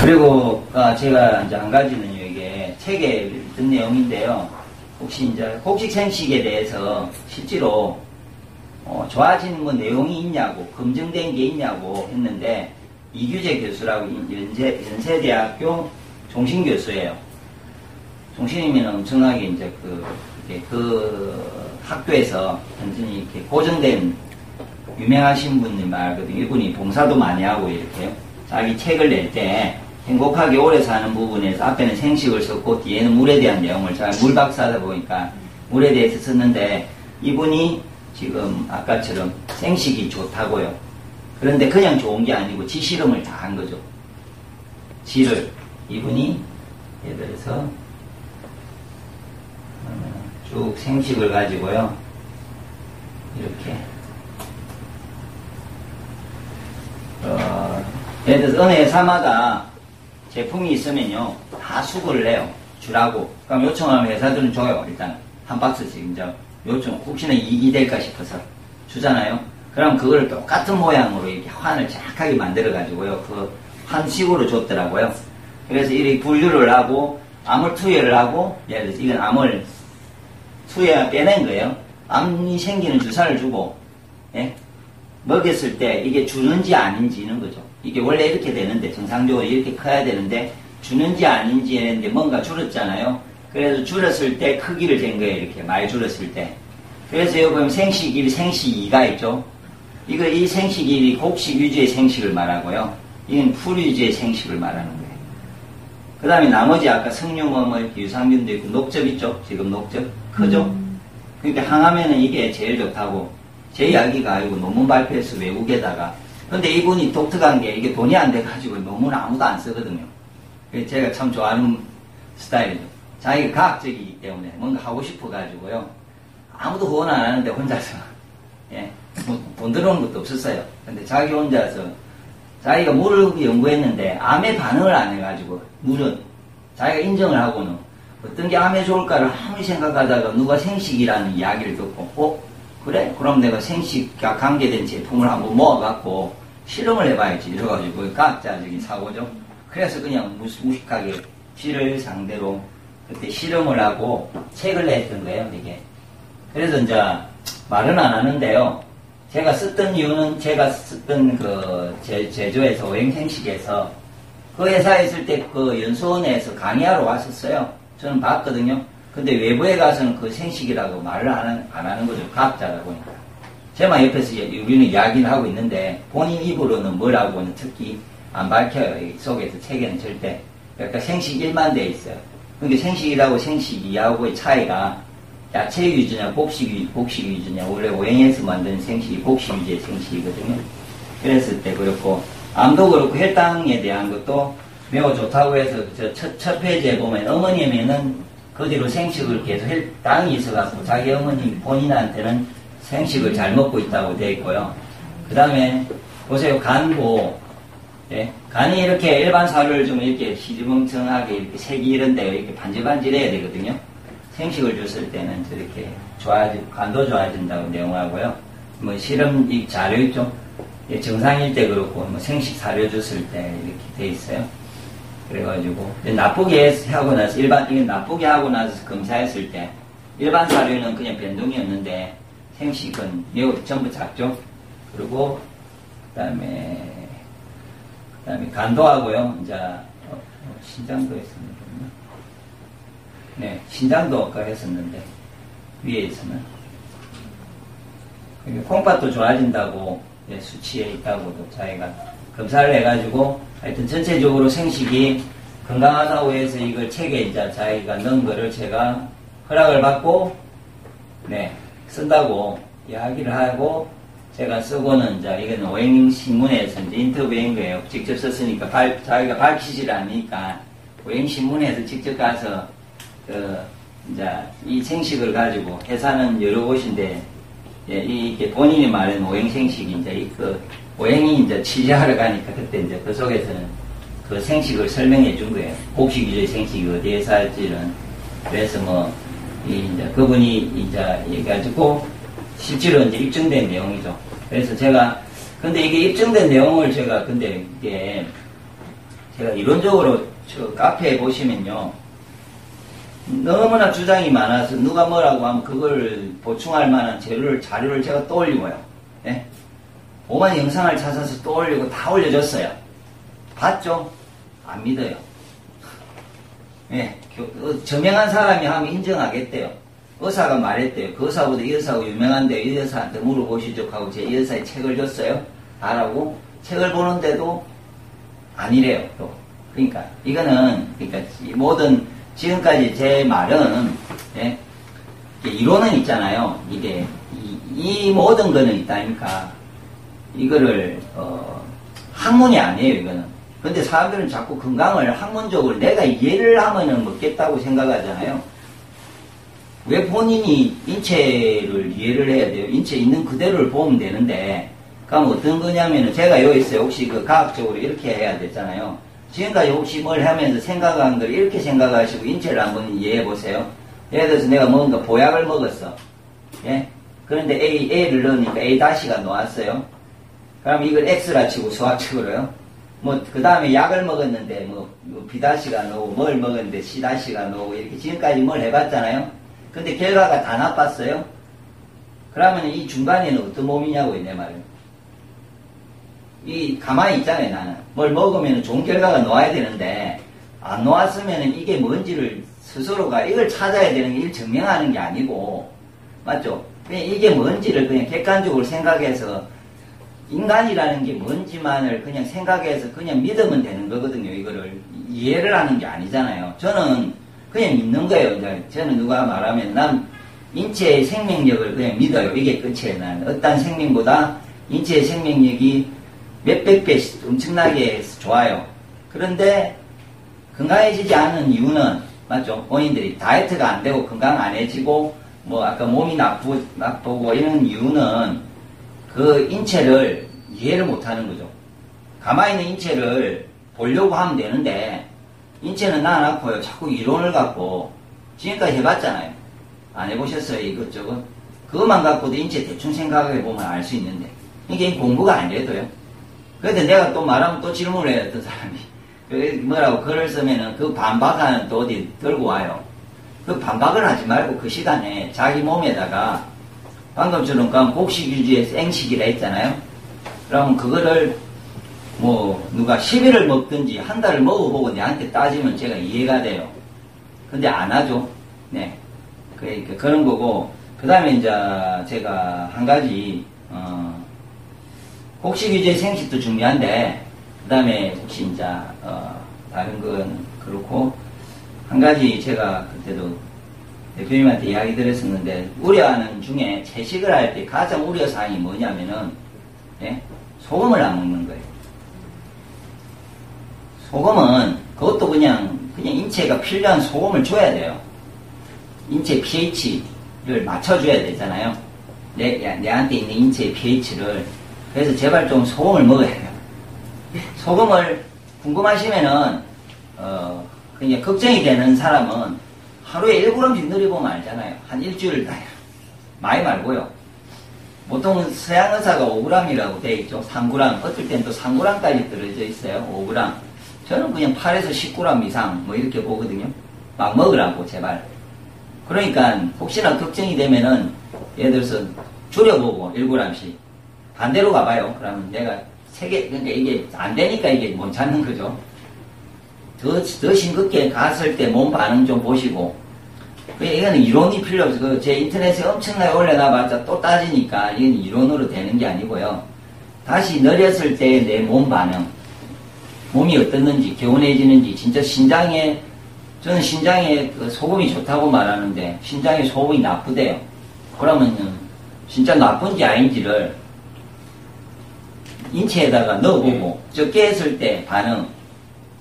그리고 아, 제가 이제 한 가지는 이게 책에 든 내용인데요. 혹시 이제 곡식 생식에 대해서 실제로 어, 좋아지는 뭐 내용이 있냐고 검증된 게 있냐고 했는데 이규재 교수라고 연세, 연세대학교 종신 교수예요. 종신이면 엄청나게 이제 그, 그 학교에서 완전히 이렇게 고정된 유명하신 분님 말거든요. 이분이 봉사도 많이 하고 이렇게 자기 책을 낼 때 행복하게 오래 사는 부분에서 앞에는 생식을 썼고 뒤에는 물에 대한 내용을 잘 물박사다 보니까 물에 대해서 썼는데 이분이 지금 아까처럼 생식이 좋다고요. 그런데 그냥 좋은 게 아니고 지 실험을 다 한 거죠. 지를 이분이 예를 들어서 쭉 생식을 가지고요. 이렇게 어, 예를 들어서 어느 회사마다 제품이 있으면요 다 수거를 해요. 주라고. 그럼 요청하면 회사들은 줘요 일단 한 박스씩 이제 요청 혹시나 이익이 될까 싶어서 주잖아요. 그럼 그걸 똑같은 모양으로 이렇게 환을 정확하게 만들어 가지고요 그 환식으로 줬더라고요. 그래서 이렇게 분류를 하고 암을 투여를 하고 예를 들어서 이건 암을 투여 빼낸 거예요. 암이 생기는 주사를 주고 예? 먹였을 때 이게 주는지 아닌지 는 거죠. 이게 원래 이렇게 되는데 정상적으로 이렇게 커야 되는데 주는지 아닌지 했는데 뭔가 줄었잖아요. 그래서 줄었을 때 크기를 잰 거예요. 이렇게 많이 줄었을 때. 그래서 여기 보면 생식 1, 생식 2가 있죠. 이거 이 생식 1이 곡식 위주의 생식을 말하고요. 이건 풀 위주의 생식을 말하는 거예요. 그 다음에 나머지 아까 성룡어머 뭐 유산균도 있고 녹즙 있죠. 지금 녹즙 크죠. 음. 그러니까 항암에는 이게 제일 좋다고 제 이야기가 아니고 논문 발표해서 외국에다가 근데 이분이 독특한 게 이게 돈이 안 돼가지고 논문 아무도 안 쓰거든요. 제가 참 좋아하는 스타일이죠. 자기가 과학적이기 때문에 뭔가 하고 싶어가지고요. 아무도 후원 안 하는데 혼자서 예, 뭐 돈 들어온 것도 없었어요. 근데 자기 혼자서 자기가 물을 연구했는데 암에 반응을 안 해가지고 물은 자기가 인정을 하고는 어떤 게 암에 좋을까를 아무리 생각하다가 누가 생식이라는 이야기를 듣고 어? 그래? 그럼 내가 생식과 관계된 제품을 한번 모아갖고 실험을 해봐야지. 이래가지고 과학자적인 사고죠. 그래서 그냥 무식하게 쥐를 상대로 그때 실험을 하고 책을 냈던 거예요, 이게. 그래서 이제 말은 안 하는데요. 제가 썼던 이유는 제가 썼던 그 제, 제조에서 오행생식에서 그 회사에 있을 때 그 연수원에서 강의하러 왔었어요. 저는 봤거든요. 근데 외부에 가서는 그 생식이라고 말을 안 안 하는 거죠. 과학자다 보니까. 제만 옆에서 우리는 이야기를 하고 있는데 본인 입으로는 뭐라고는 특히 안 밝혀요. 이 속에서 책에는 절대. 그러니까 생식 1만 돼 있어요. 그러니까 생식이라고 생식 이하고의 차이가 야채 위주냐 곡식, 위, 곡식 위주냐 원래 오행에서 만든 생식이 곡식 위주의 생식이거든요. 그랬을 때 그렇고 암도 그렇고 혈당에 대한 것도 매우 좋다고 해서 저 첫, 첫 페이지에 보면 어머님에는 그 뒤로 생식을 계속 할 땅이 있어갖고 자기 어머니 본인한테는 생식을 잘 먹고 있다고 되어 있고요. 그 다음에 보세요. 간보. 예? 간이 이렇게 일반 사료를 좀 이렇게 시지멍청하게 이렇게 색이 이런데 이렇게 반질반질해야 되거든요. 생식을 줬을 때는 저렇게 좋아지, 간도 좋아진다고 내용하고요. 뭐 실험 이 자료 있죠. 예, 정상일 때 그렇고 뭐 생식 사료 줬을 때 이렇게 돼 있어요. 그래가지고 나쁘게 하고 나서 일반 이게 나쁘게 하고 나서 검사했을 때 일반 사료는 그냥 변동이었는데 생식은 매우 전부 작죠. 그리고 그다음에 그다음에 간도하고요. 이제 어, 어, 신장도 했었는데 네 신장도 아까 했었는데 위에서는 콩팥도 좋아진다고 네, 수치에 있다고도 자기가 검사를 해가지고 하여튼 전체적으로 생식이 건강하다고 해서 이걸 책에 이제 자기가 넣은 거를 제가 허락을 받고 네 쓴다고 이야기를 하고 제가 쓰고는 이제 이건 오행 신문에서 이제 인터뷰한 거예요. 직접 썼으니까 발, 자기가 밝히질 않으니까 오행 신문에서 직접 가서 그 이제 이 생식을 가지고 회사는 여러 곳인데 예, 이게 본인이 말하는 오행생식이 이제 그 오행이 이제 취재하러 가니까 그때 이제 그 속에서는 그 생식을 설명해 준 거예요. 곡식 위주의 생식이 어디에서 할지는. 그래서 뭐, 이 이제 그분이 이제 얘기가지고 실제로 이제 입증된 내용이죠. 그래서 제가, 근데 이게 입증된 내용을 제가 근데 이게 제가 이론적으로 저 카페에 보시면요. 너무나 주장이 많아서 누가 뭐라고 하면 그걸 보충할 만한 재료를, 자료를 제가 떠올리고요. 예? 오만 영상을 찾아서 떠올리고 다 올려줬어요. 봤죠? 안 믿어요. 예, 어, 저명한 사람이 하면 인정하겠대요. 의사가 말했대요. 그 의사보다 이 의사가 유명한데 이 의사한테 물어보시죠 하고 제 이 의사의 책을 줬어요. 알라고 책을 보는데도 아니래요. 또 그러니까 이거는 그러니까 모든 지금까지 제 말은 예, 이론은 있잖아요. 이게 이, 이 모든 거는 있다니까 이거를 어, 학문이 아니에요. 이거는. 근데 사람들은 자꾸 건강을 학문적으로 내가 이해를 하면은 먹겠다고 생각하잖아요. 왜 본인이 인체를 이해를 해야 돼요? 인체 있는 그대로를 보면 되는데, 그럼 어떤 거냐면은 제가 여기 있어요. 혹시 그 과학적으로 이렇게 해야 되잖아요. 지금까지 혹시 뭘 하면서 생각한 걸 이렇게 생각하시고 인체를 한번 이해해 보세요. 예를 들어서 내가 뭔가 보약을 먹었어. 예? 그런데 A, A를 넣으니까 A 다시가 나왔어요. 그럼 이걸 X라 치고 수학적으로요. 뭐, 그 다음에 약을 먹었는데, 뭐, 뭐 B 다시가 나오고, 뭘 먹었는데 C 다시가 나오고, 이렇게 지금까지 뭘 해봤잖아요. 근데 결과가 다 나빴어요. 그러면 이 중간에는 어떤 몸이냐고, 내 말은. 이, 가만히 있잖아요, 나는. 뭘 먹으면 좋은 결과가 나와야 되는데, 안 나왔으면 이게 뭔지를 스스로가 이걸 찾아야 되는 게 이걸 증명하는 게 아니고, 맞죠? 이게 뭔지를 그냥 객관적으로 생각해서, 인간이라는 게 뭔지만을 그냥 생각해서 그냥 믿으면 되는 거거든요, 이거를. 이해를 하는 게 아니잖아요. 저는 그냥 믿는 거예요. 저는 누가 말하면 난 인체의 생명력을 그냥 믿어요. 이게 끝이에요. 난 어떤 생명보다 인체의 생명력이 몇백 배 엄청나게 좋아요. 그런데 건강해지지 않은 이유는 맞죠? 본인들이 다이어트가 안 되고 건강 안 해지고 뭐 아까 몸이 나쁘, 나쁘고 이런 이유는 그 인체를 이해를 못 하는 거죠. 가만히 있는 인체를 보려고 하면 되는데 인체는 나 낳고요. 자꾸 이론을 갖고 지금까지 해봤잖아요. 안 해보셨어요 이것저것. 그것만 갖고도 인체 대충 생각해 보면 알 수 있는데 이게 공부가 아니래도요. 그런데 내가 또 말하면 또 질문을 해요 어떤 사람이. 그 뭐라고 글을 쓰면은 그 반박하는 또 어디 들고 와요. 그 반박을 하지 말고 그 시간에 자기 몸에다가 방금처럼 그 곡식 유지의 생식이라 했잖아요. 그러면 그거를 뭐 누가 10일을 먹든지 한 달을 먹어보고 내한테 따지면 제가 이해가 돼요. 근데 안 하죠. 네. 그러니까 그런 거고 그 다음에 이제 제가 한 가지 어, 곡식 유지의 생식도 중요한데 그 다음에 혹시 이제 어, 다른 건 그렇고 한 가지 제가 그때도 대표님한테 이야기 드렸었는데 우려하는 중에 채식을 할 때 가장 우려사항이 뭐냐면은 예? 소금을 안 먹는 거예요. 소금은 그것도 그냥 그냥 인체가 필요한 소금을 줘야 돼요. 인체 pH를 맞춰줘야 되잖아요. 내, 내한테 있는 인체의 pH를. 그래서 제발 좀 소금을 먹어야 돼요. 소금을 궁금하시면은, 어, 그냥 걱정이 되는 사람은 하루에 1g씩 늘려보면 알잖아요. 한 일주일 다요. 많이 말고요. 보통 서양 의사가 5g이라고 되어 있죠. 3g. 어떨 땐 또 3g까지 들어져 있어요. 5g. 저는 그냥 8에서 10g 이상 뭐 이렇게 보거든요. 막 먹으라고 제발. 그러니까 혹시나 걱정이 되면은 예를 들어서 줄여보고 1g씩. 반대로 가봐요. 그러면 내가 3개, 그러니까 이게 안 되니까 이게 못 찾는 거죠. 더, 더 싱겁게 갔을 때 몸 반응 좀 보시고. 이거는 이론이 필요 없어. 그제 인터넷에 엄청나게 올려놔봤자 또 따지니까 이건 이론으로 되는 게 아니고요. 다시 내렸을 때 내 몸 반응. 몸이 어떻는지, 개운해지는지, 진짜 신장에, 저는 신장에 그 소금이 좋다고 말하는데, 신장에 소금이 나쁘대요. 그러면은, 진짜 나쁜지 아닌지를 인체에다가 넣어보고, 적게 했을 때 반응,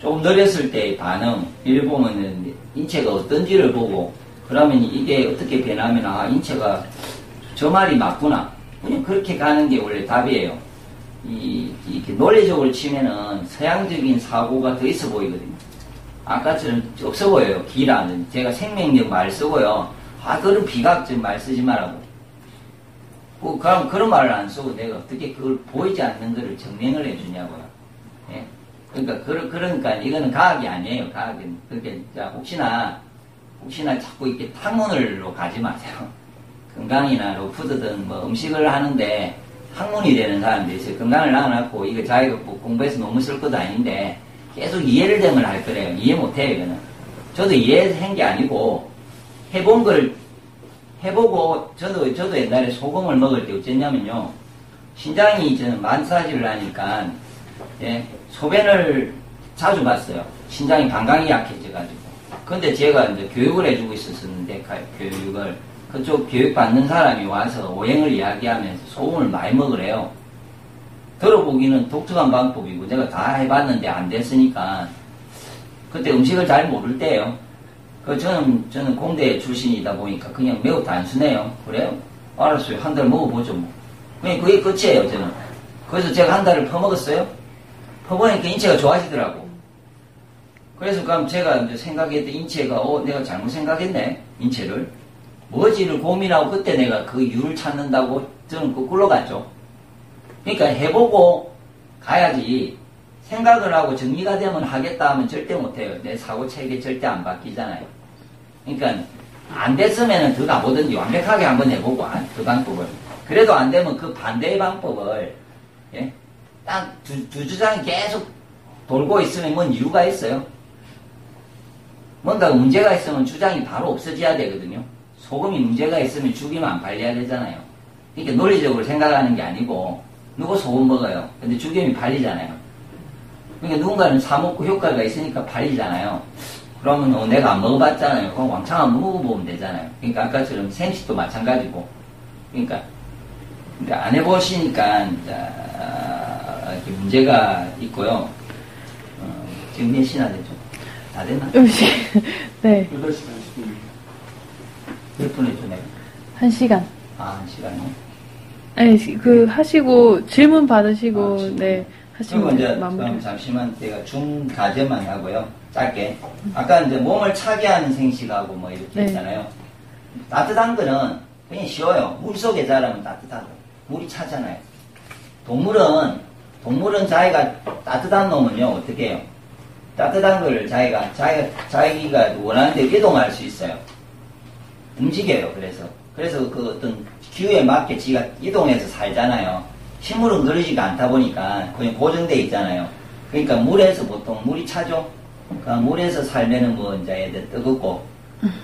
조금 느렸을 때의 반응, 이를 보면은 인체가 어떤지를 보고, 그러면 이게 어떻게 변하면, 아, 인체가 저 말이 맞구나. 그냥 그렇게 가는 게 원래 답이에요. 이, 이렇게 논리적으로 치면은 서양적인 사고가 더 있어 보이거든요. 아까처럼 없어 보여요. 기라는. 제가 생명력 말 쓰고요. 아, 그런 비각적 말 쓰지 말라고. 그, 그럼 그런 말을 안 쓰고 내가 어떻게 그걸 보이지 않는 것을 증명을 해주냐고요. 예? 그러니까 그러, 그러니까 이거는 과학이 아니에요. 과학은 자 혹시나 혹시나 자꾸 이렇게 학문을로 가지 마세요. 건강이나 로푸드든 뭐 음식을 하는데 학문이 되는 사람들이 있어요. 건강을 낳아놨고 이거 자기가 뭐 공부해서 너무 쓸 것도 아닌데 계속 이해를 되면 할 거래요. 이해 못해요 이거는. 저도 이해한 게 아니고 해본 걸 해보고 저도 저도 옛날에 소금을 먹을 때 어쨌냐면요 신장이 저는 만사지를 하니까 예, 소변을 자주 봤어요. 신장이 방광이 약해져가지고. 근데 제가 이제 교육을 해주고 있었는데 가- 교육을 그쪽 교육 받는 사람이 와서 오행을 이야기하면서 소금을 많이 먹으래요. 들어보기는 독특한 방법이고 내가 다 해봤는데 안 됐으니까 그때 음식을 잘 모를 때예요. 그 저는 저는 공대 출신이다 보니까 그냥 매우 단순해요. 그래요? 알았어요. 한 달 먹어보죠 뭐. 그냥 그게 끝이에요 저는. 그래서 제가 한 달을 퍼먹었어요. 퍼보니까 인체가 좋아지더라고. 그래서 그럼 제가 이제 생각했던 인체가 어 내가 잘못 생각했네 인체를 뭐지를 고민하고 그때 내가 그 이유를 찾는다고 저는 거꾸로 갔죠. 그러니까 해보고 가야지 생각을 하고 정리가 되면 하겠다 하면 절대 못해요. 내 사고 체계 절대 안 바뀌잖아요. 그러니까 안 됐으면 더 가보든지 완벽하게 한번 해보고 안- 그 방법을 그래도 안 되면 그 반대의 방법을 예? 딱두 두 주장이 계속 돌고 있으면 뭔 이유가 있어요. 뭔가 문제가 있으면 주장이 바로 없어져야 되거든요. 소금이 문제가 있으면 죽이면 안 팔려야 되잖아요. 그러니까 논리적으로 생각하는 게 아니고 누구 소금 먹어요. 근데 죽임이 팔리잖아요. 그러니까 누군가는 사먹고 효과가 있으니까 팔리잖아요. 그러면 어, 내가 안 먹어봤잖아요. 그럼 왕창 안 먹어보면 되잖아요. 그러니까 아까처럼 생식도 마찬가지고. 그러니까, 그러니까 안 해보시니까 이제, 아, 이렇게 문제가 있고요. 어, 지금 몇 시나 되죠? 다 됐나? 음식. 네. 8시간 10분. 몇 분에 좀 내가? 한 시간. 아, 한 시간이요? 아니, 그, 하시고, 질문 받으시고, 아. 네. 그리고 하시면 이제 마무리. 잠시만 제가 중 가제만 하고요. 짧게. 아까 이제 몸을 차게 하는 생식하고 뭐 이렇게 네. 했잖아요. 따뜻한 거는 그냥 쉬워요. 물 속에 자라면 따뜻하고 물이 차잖아요. 동물은 동물은 자기가 따뜻한 놈은요 어떻게 해요? 따뜻한 걸 자기가 자기가 자기가 원하는 데 이동할 수 있어요. 움직여요. 그래서 그래서 그 어떤 기후에 맞게 지가 이동해서 살잖아요. 식물은 그러지가 않다 보니까 그냥 고정돼 있잖아요. 그러니까 물에서 보통 물이 차죠. 그 물에서 살면은 뭐 이제 애들 뜨겁고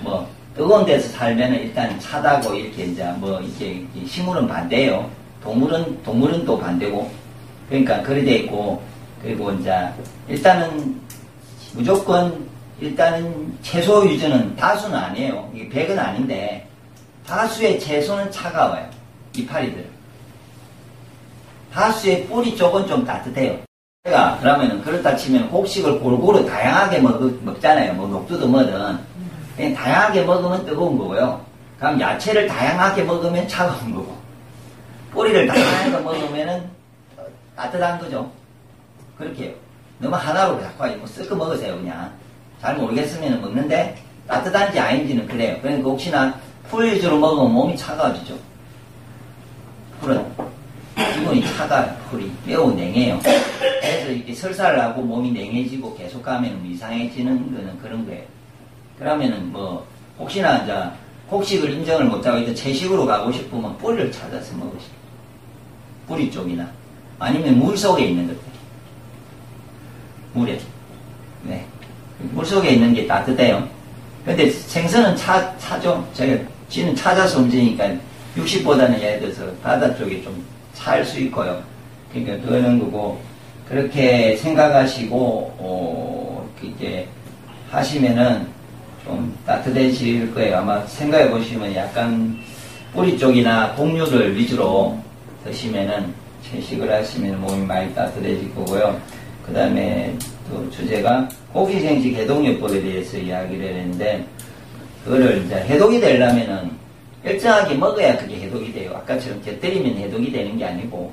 뭐 뜨거운 데서 살면은 일단 차다고 이렇게 이제 뭐 이렇게 식물은 반대예요. 동물은 동물은 또 반대고 그러니까 그래 돼 있고 그리고 이제 일단은 무조건 일단은 채소 유전은 다수는 아니에요. 이게 100은 아닌데 다수의 채소는 차가워요. 이파리들. 다수의 뿌리 쪽은 좀 따뜻해요. 제가 그러면은 그렇다 치면 곡식을 골고루 다양하게 먹, 먹잖아요. 뭐 녹두도 뭐든. 그냥 다양하게 먹으면 뜨거운 거고요. 그럼 야채를 다양하게 먹으면 차가운 거고. 뿌리를 다양하게 먹으면은 어, 따뜻한 거죠. 그렇게 해요. 너무 하나로 자꾸 뭐 섞어 먹으세요 그냥. 잘 모르겠으면 먹는데 따뜻한지 아닌지는 그래요. 그러니까 혹시나 풀 위주로 먹으면 몸이 차가워지죠. 풀은 기분이 차가워요. 풀이 매우 냉해요. 그래서 이렇게 설사를 하고 몸이 냉해지고 계속 가면 이상해지는 거는 그런 거예요. 그러면은 뭐 혹시나 이제 곡식을 인정을 못하고 이제 채식으로 가고 싶으면 뿌리를 찾아서 먹으시고 뿌리 쪽이나 아니면 물 속에 있는 것들 물에 네. 물 속에 있는 게 따뜻해요. 근데 생선은 차, 차죠. 제가 지는 찾아서 움직이니까 60보다는 예를 들어서 바다 쪽이 좀찰 수 있고요. 그러니까 그러는 거고 그렇게 생각하시고 어, 이제 하시면은 좀 따뜻해질 거예요. 아마 생각해 보시면 약간 뿌리 쪽이나 곡류를 위주로 드시면은 채식을 하시면 몸이 많이 따뜻해질 거고요. 그 다음에 또 주제가 호기생식 해독요법에 대해서 이야기를 했는데 그거를 이제 해독이 되려면은 일정하게 먹어야 그게 해독이 돼요. 아까처럼 곁들이면 해독이 되는 게 아니고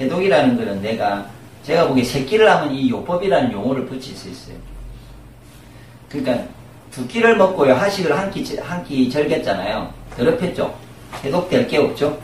해독이라는 거는 내가 제가 보기에 새끼를 하면 이 요법이라는 용어를 붙일 수 있어요. 그러니까 두 끼를 먹고요 하식을 한 끼 한 끼 절겼잖아요. 더럽혔죠. 해독될 게 없죠.